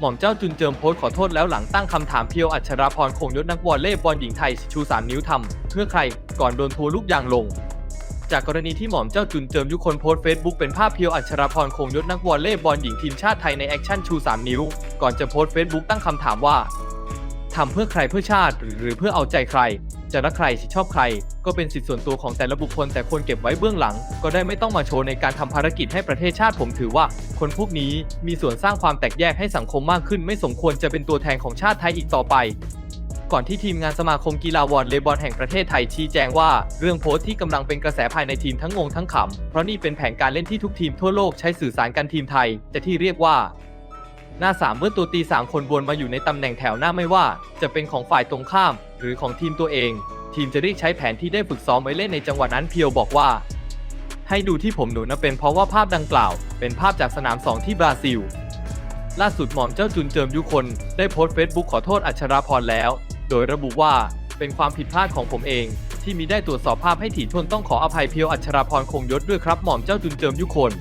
หม่อมเจ้าจุนเจิมโพสต์ขอโทษแล้วหลังตั้งคำถามเพียวอัชราพรคงยศนักวอลเลย์บอลหญิงไทยชู3นิ้วทำเพื่อใครก่อนโดนทัวร์ลูกยางลง จากกรณีที่หม่อมเจ้าจุนเจิมยุคนโพสต์เฟซบุ๊กเป็นภาพเพียวอัชราพรคงยศนักวอลเลย์บอลหญิงทีมชาติไทยในแอคชั่นชู3นิ้ว ก่อนจะโพสต์เฟซบุ๊กตั้งคำถามว่าทำเพื่อใครเพื่อชาติหรือเพื่อเอาใจใคร จะรักใครชอบใคร ก็เป็นสิทธิส่วนตัวของแต่ละบุคคลแต่ควรเก็บไว้เบื้องหลัง ก็ได้ไม่ต้องมาโชว์ในการทำภารกิจให้ประเทศชาติผมถือว่า คนพวกนี้มีส่วนสร้างความแตกแยกให้สังคมมากขึ้น ไม่สมควรจะเป็นตัวแทนของชาติไทยอีกต่อไป ก่อนที่ทีมงานสมาคมกีฬาวอลเลย์บอลแห่งประเทศไทยชี้แจงว่า เรื่องโพสต์ที่กำลังเป็นกระแสภายในทีมทั้งงงทั้งขำเพราะนี่เป็นแผนการเล่นที่ทุกทีมทั่วโลกใช้สื่อสารกันทีมไทยแต่ที่เรียกว่า หน้าสามเมื่อตัวตีสามคนวนมาอยู่ในตำแหน่งแถวหน้าไม่ว่า จะเป็นของฝ่ายตรงข้าม หรือของทีมตัวเอง ทีมจะเรียกใช้แผนที่ได้ฝึกซ้อมไว้เล่นในจังหวะนั้นเพียวบอกว่า ให้ดูที่ผมหนูนะเป็นเพราะว่าภาพดังกล่าว เป็นภาพจากสนามสองที่บราซิล ล่าสุดหม่อมเจ้าจุนเจิมยุคน ได้โพสต์เฟซบุ๊กขอโทษอัชราพรแล้ว โดยระบุว่าเป็นความผิดพลาดของผมเอง ที่มีได้ตรวจสอบภาพให้ถี่ถ้วนต้องขออภัยเพียวอัชราพรคงยศด้วยครับหม่อมเจ้าจุนเจิมยุคน